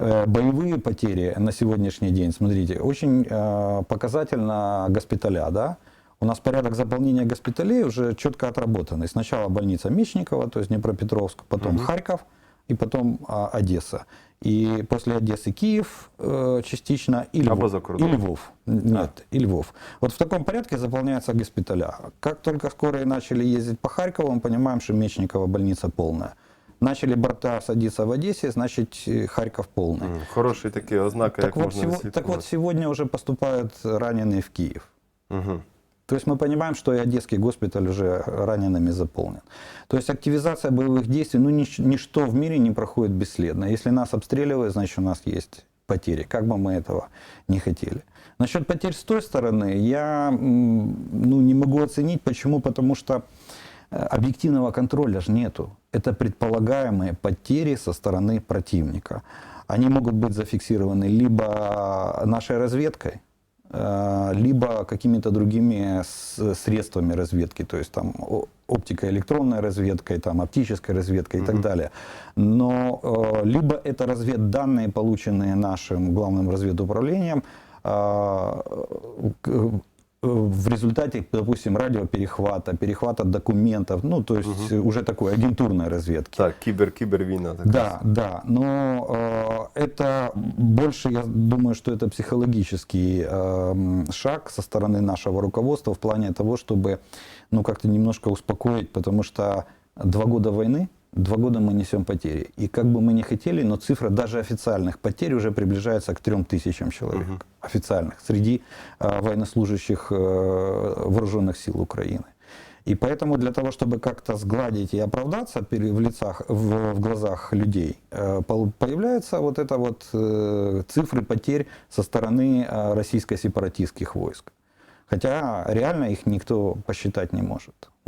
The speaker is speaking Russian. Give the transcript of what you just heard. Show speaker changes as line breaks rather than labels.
Э, Боевые потери на сегодняшний день, смотрите, очень э, показательно госпиталя, да? У нас порядок заполнения госпиталей уже четко отработанный. Сначала больница Мечникова, то есть Днепропетровск, потом Харьков и потом а, Одесса. И после Одессы Киев э, частично и
Або
Львов.
за
И. Львов. Нет, и Львов. Вот в таком порядке заполняются госпиталя. Как только скорые начали ездить по Харькову, мы понимаем, что Мечникова больница полная. Начали борта садиться в Одессе, значит э, Харьков полный.
М, Хороший такий ознака,
Так вот, сего- так вот, сегодня уже поступают раненые в Киев.
Мгм.
То есть мы понимаем, что и Одесский госпиталь уже ранеными заполнен. То есть активизация боевых действий, ну нич- ничто в мире не проходит бесследно. Если нас обстреливают, значит у нас есть потери, как бы мы этого не хотели. Насчет потерь с той стороны я ну, не могу оценить. Почему? Потому что объективного контроля же нету. Это предполагаемые потери со стороны противника. Они могут быть зафиксированы либо нашей разведкой, э, либо какими-то другими средствами разведки, то есть там о- оптико-электронной разведкой, там оптической разведкой и так далее. Но э, либо это разведданные, полученные нашим главным разведуправлением, э, э, в результате, допустим, радиоперехвата, перехвата документов, ну, то есть уже такой агентурной разведки.
Так, кібер, кібервійна така.
Да, да, но э, это больше, я думаю, что это психологический э, шаг со стороны нашего руководства в плане того, чтобы, ну, как-то немножко успокоить, потому что два года войны, два года мы несем потери. И как бы мы ни хотели, но цифра даже официальных потерь уже приближается к трем тысячам человек. Официальных, среди э, военнослужащих э, вооруженных сил Украины. И поэтому для того, чтобы как-то сгладить и оправдаться в лицах, в, в глазах людей, э, появляются вот это вот э, цифры потерь со стороны э, российско-сепаратистских войск. Хотя реально их никто посчитать не может.